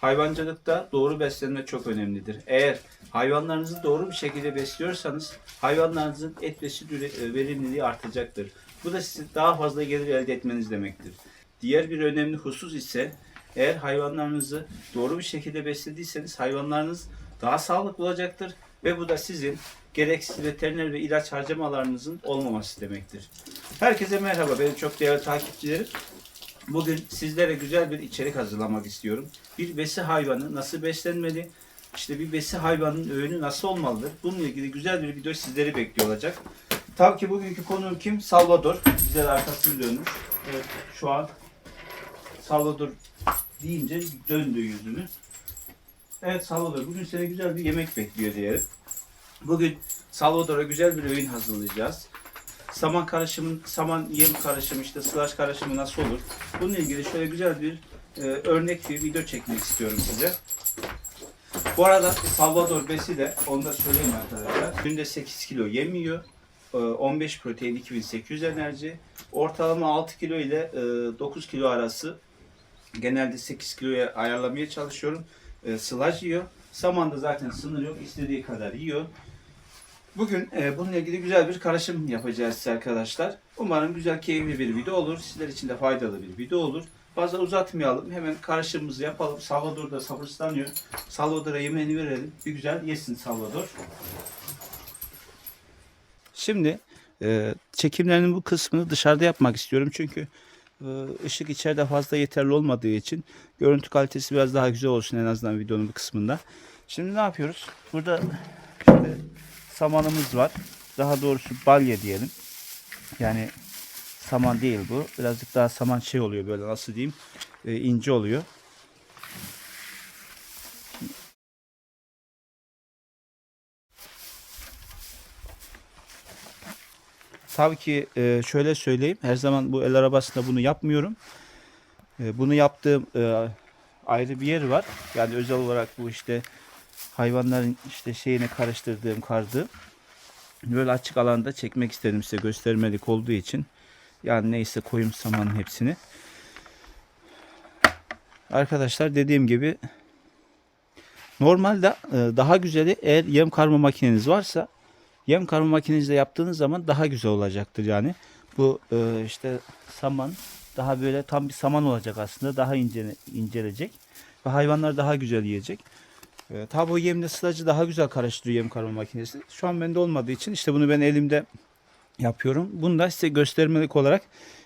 Hayvancılıkta doğru beslenme çok önemlidir. Eğer hayvanlarınızı doğru bir şekilde besliyorsanız hayvanlarınızın et üre- e, verimliliği artacaktır. Bu da size daha fazla gelir elde etmeniz demektir. Diğer bir önemli husus ise eğer hayvanlarınızı doğru bir şekilde beslediyseniz hayvanlarınız daha sağlıklı olacaktır ve bu da sizin gereksiz veteriner ve ilaç harcamalarınızın olmaması demektir. Herkese merhaba benim çok değerli takipçilerim. Bugün sizlere güzel bir içerik hazırlamak istiyorum. Bir besi hayvanı nasıl beslenmeli? İşte bir besi hayvanının öğünü nasıl olmalıdır? Bununla ilgili güzel bir video sizleri bekliyor olacak. Tabii ki bugünkü konuğum kim? Salvador. Bizler arkasını dönmüş. Evet, şu an Salvador deyince döndü yüzünü. Evet Salvador bugün seni güzel bir yemek bekliyor diyelim. Bugün Salvador'a güzel bir öğün hazırlayacağız. Saman karışımı, saman yem karışımı işte slash karışımı nasıl olur? Bununla ilgili şöyle güzel bir e, örnek bir video çekmek istiyorum size. Bu arada Salvador besi de onu da söyleyeyim arkadaşlar. Günde 8 kilo yem yiyor. E, 15 protein 2800 enerji. Ortalama 6 kilo ile e, 9 kilo arası genelde 8 kiloya ayarlamaya çalışıyorum. E, Sılaj yiyor. Saman da zaten sınır yok. istediği kadar yiyor. Bugün e, bununla ilgili güzel bir karışım yapacağız size arkadaşlar. Umarım güzel, keyifli bir video olur. Sizler için de faydalı bir video olur. Fazla uzatmayalım. Hemen karışımımızı yapalım. Salvador da sabırsızlanıyor. Salvador'a yemeğini verelim. Bir güzel yesin Salvador. Şimdi e, çekimlerinin bu kısmını dışarıda yapmak istiyorum. Çünkü e, ışık içeride fazla yeterli olmadığı için görüntü kalitesi biraz daha güzel olsun en azından videonun bu kısmında. Şimdi ne yapıyoruz? Burada işte samanımız var. Daha doğrusu balya diyelim. Yani saman değil bu. Birazcık daha saman şey oluyor böyle nasıl diyeyim e, ince oluyor. Tabii ki e, şöyle söyleyeyim. Her zaman bu el arabasında bunu yapmıyorum. E, Bunu yaptığım e, ayrı bir yer var. Yani özel olarak bu işte hayvanların işte şeyini karıştırdığım, kardığım. Böyle açık alanda çekmek istedim size göstermelik olduğu için. Yani neyse koyayım samanın hepsini. Arkadaşlar dediğim gibi normalde e, daha güzeli eğer yem karma makineniz varsa yem karma makinenizle yaptığınız zaman daha güzel olacaktır yani. Bu e, işte saman daha böyle tam bir saman olacak aslında. Daha ince, incelecek. Ve hayvanlar daha güzel yiyecek. E, tabi o yemle sılacı daha güzel karıştırıyor yem karma makinesi. Şu an bende olmadığı için işte bunu ben elimde yapıyorum. Bunu da size göstermelik olarak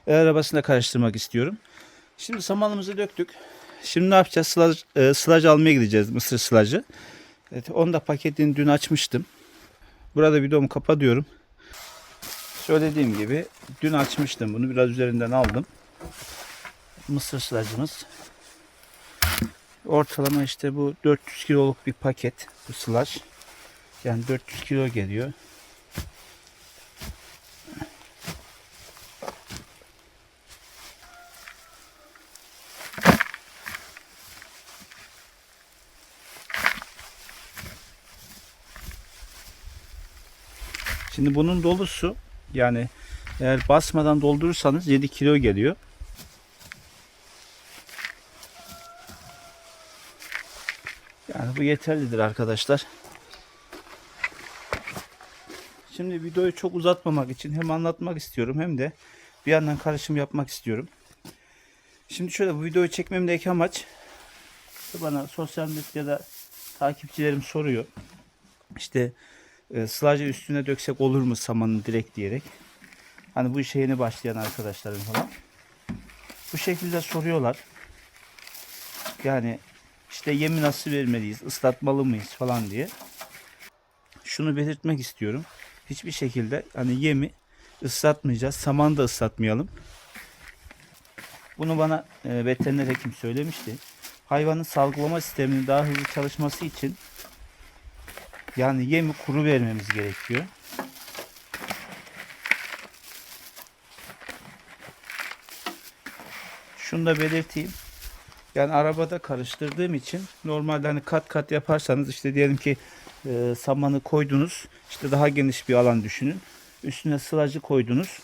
el arabasında karıştırmak istiyorum. Şimdi samanımızı döktük. Şimdi ne yapacağız? Sılaj, e, sılaj almaya gideceğiz. Mısır sılacı. Evet, onu da paketini dün açmıştım. Burada videomu kapatıyorum. Söylediğim gibi dün açmıştım bunu. Biraz üzerinden aldım. Mısır sılacımız. Ortalama işte bu 400 kiloluk bir paket bu sılaj. Yani 400 kilo geliyor. Şimdi bunun dolusu yani eğer basmadan doldurursanız 7 kilo geliyor. Yani bu yeterlidir arkadaşlar. Şimdi videoyu çok uzatmamak için hem anlatmak istiyorum hem de bir yandan karışım yapmak istiyorum. Şimdi şöyle bu videoyu çekmemdeki amaç bana sosyal medyada takipçilerim soruyor. İşte e, sılacı üstüne döksek olur mu samanı direkt diyerek. Hani bu işe yeni başlayan arkadaşlarım falan. Bu şekilde soruyorlar. Yani işte yemi nasıl vermeliyiz, ıslatmalı mıyız falan diye. Şunu belirtmek istiyorum. Hiçbir şekilde hani yemi ıslatmayacağız. Samanı da ıslatmayalım. Bunu bana e, veteriner hekim söylemişti. Hayvanın salgılama sisteminin daha hızlı çalışması için yani yemi kuru vermemiz gerekiyor. Şunu da belirteyim. Yani arabada karıştırdığım için normalde hani kat kat yaparsanız işte diyelim ki e, samanı koydunuz. işte daha geniş bir alan düşünün. Üstüne sılacı koydunuz.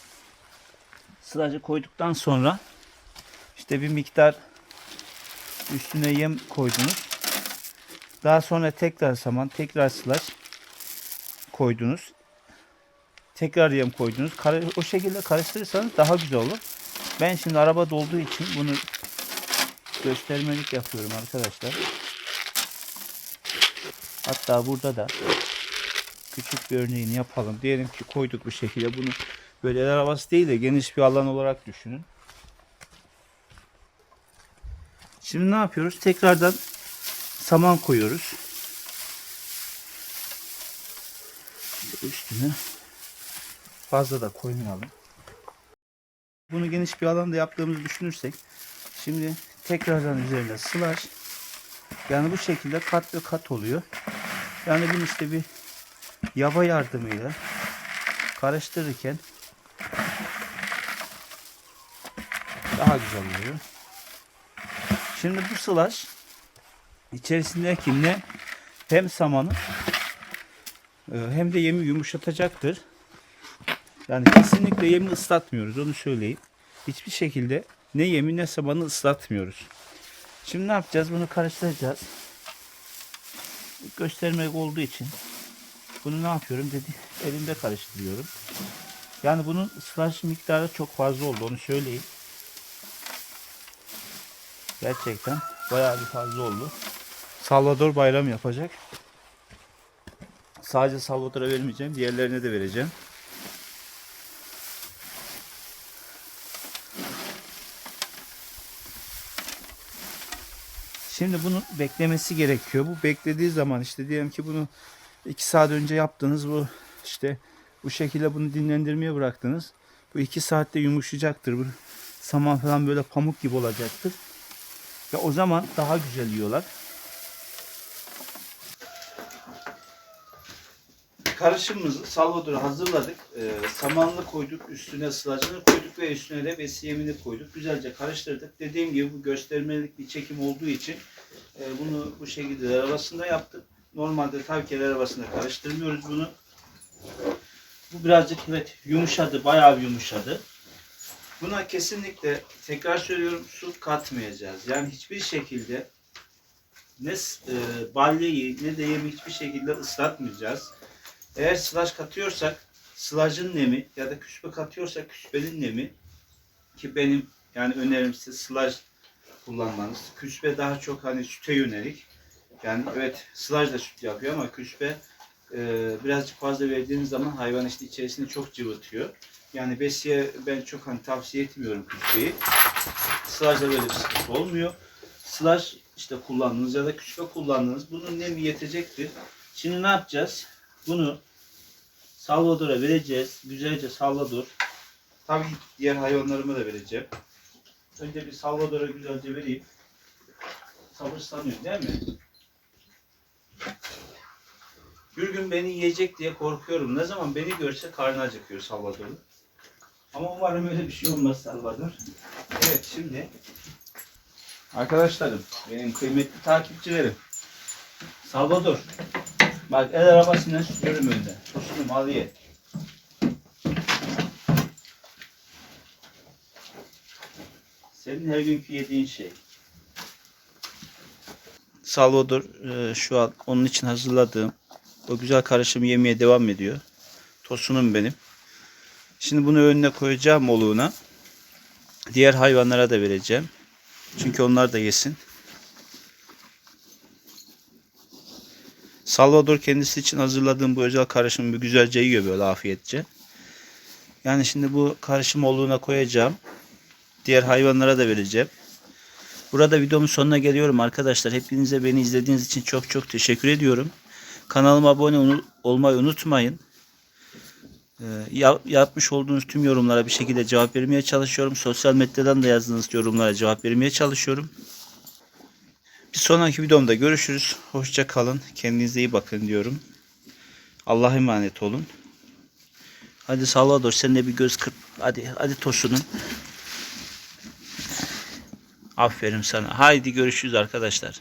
Sılacı koyduktan sonra işte bir miktar Üstüne yem koydunuz. Daha sonra tekrar saman, tekrar sılaç koydunuz. Tekrar yem koydunuz. O şekilde karıştırırsanız daha güzel olur. Ben şimdi araba dolduğu için bunu göstermelik yapıyorum arkadaşlar. Hatta burada da küçük bir örneğini yapalım. Diyelim ki koyduk bu şekilde bunu böyle arabası değil de geniş bir alan olarak düşünün. Şimdi ne yapıyoruz? Tekrardan saman koyuyoruz. Üstüne fazla da koymayalım. Bunu geniş bir alanda yaptığımızı düşünürsek şimdi tekrardan üzerine sılaç yani bu şekilde kat ve kat oluyor. Yani bunu işte bir yaba yardımıyla karıştırırken daha güzel oluyor. Şimdi bu sılaç içerisindeki ne hem samanı e, hem de yemi yumuşatacaktır. Yani kesinlikle yemi ıslatmıyoruz onu söyleyeyim. Hiçbir şekilde ne yemi ne samanı ıslatmıyoruz. Şimdi ne yapacağız? Bunu karıştıracağız. Göstermek olduğu için bunu ne yapıyorum dedi. Elimde karıştırıyorum. Yani bunun sılaç miktarı çok fazla oldu onu söyleyeyim. Gerçekten bayağı bir fazla oldu. Salvador bayram yapacak. Sadece Salvador'a vermeyeceğim. Diğerlerine de vereceğim. Şimdi bunun beklemesi gerekiyor. Bu beklediği zaman işte diyelim ki bunu 2 saat önce yaptınız. Bu işte bu şekilde bunu dinlendirmeye bıraktınız. Bu 2 saatte yumuşayacaktır. Bu saman falan böyle pamuk gibi olacaktır. Ve o zaman daha güzel yiyorlar. Karışımımızı Salvador'a hazırladık. Ee, samanlı koyduk, üstüne sılacını koyduk ve üstüne de besi yemini koyduk. Güzelce karıştırdık. Dediğim gibi bu göstermelik bir çekim olduğu için e, bunu bu şekilde arabasında yaptık. Normalde el arabasında karıştırmıyoruz bunu. Bu birazcık evet yumuşadı, bayağı bir yumuşadı. Buna kesinlikle tekrar söylüyorum su katmayacağız. Yani hiçbir şekilde ne e, balyayı ne de yemi hiçbir şekilde ıslatmayacağız. Eğer sılaç katıyorsak sılacın nemi ya da küspe katıyorsak küspenin nemi ki benim yani önerim size sılaç kullanmanız. Küspe daha çok hani süte yönelik. Yani evet sılaj da süt yapıyor ama küspe e, birazcık fazla verdiğiniz zaman hayvan işte içerisinde çok cıvıtıyor. Yani besiye ben çok hani tavsiye etmiyorum küspeyi. Sılajda böyle bir sıkıntı olmuyor. Sılaj işte kullandınız ya da küspe kullandınız. Bunun nemi yetecektir. Şimdi ne yapacağız? Bunu Salvador'a vereceğiz. Güzelce Salvador. Tabii diğer hayvanlarıma da vereceğim. Önce bir Salvador'a güzelce vereyim. Sabırsızlanıyor değil mi? Bir gün beni yiyecek diye korkuyorum. Ne zaman beni görse karnı acıkıyor Salvador'un. Ama umarım öyle bir şey olmaz Salvador. Evet şimdi arkadaşlarım, benim kıymetli takipçilerim. Salvador. Bak el arabasıyla sürüyorum önde. Tosunum al ye. Senin her günkü yediğin şey. Salvador e, şu an onun için hazırladığım o güzel karışımı yemeye devam ediyor. Tosunum benim. Şimdi bunu önüne koyacağım oluğuna. Diğer hayvanlara da vereceğim. Çünkü onlar da yesin. Salvador kendisi için hazırladığım bu özel karışımı bir güzelce yiyor böyle afiyetçe. Yani şimdi bu karışım oluğuna koyacağım. Diğer hayvanlara da vereceğim. Burada videomun sonuna geliyorum arkadaşlar. Hepinize beni izlediğiniz için çok çok teşekkür ediyorum. Kanalıma abone ol- olmayı unutmayın. Ee, ya- yapmış olduğunuz tüm yorumlara bir şekilde cevap vermeye çalışıyorum. Sosyal medyadan da yazdığınız yorumlara cevap vermeye çalışıyorum. Bir sonraki videomda görüşürüz. Hoşça kalın. Kendinize iyi bakın diyorum. Allah'a emanet olun. Hadi Salvador sen de bir göz kırp. Hadi hadi tosunum. Aferin sana. Haydi görüşürüz arkadaşlar.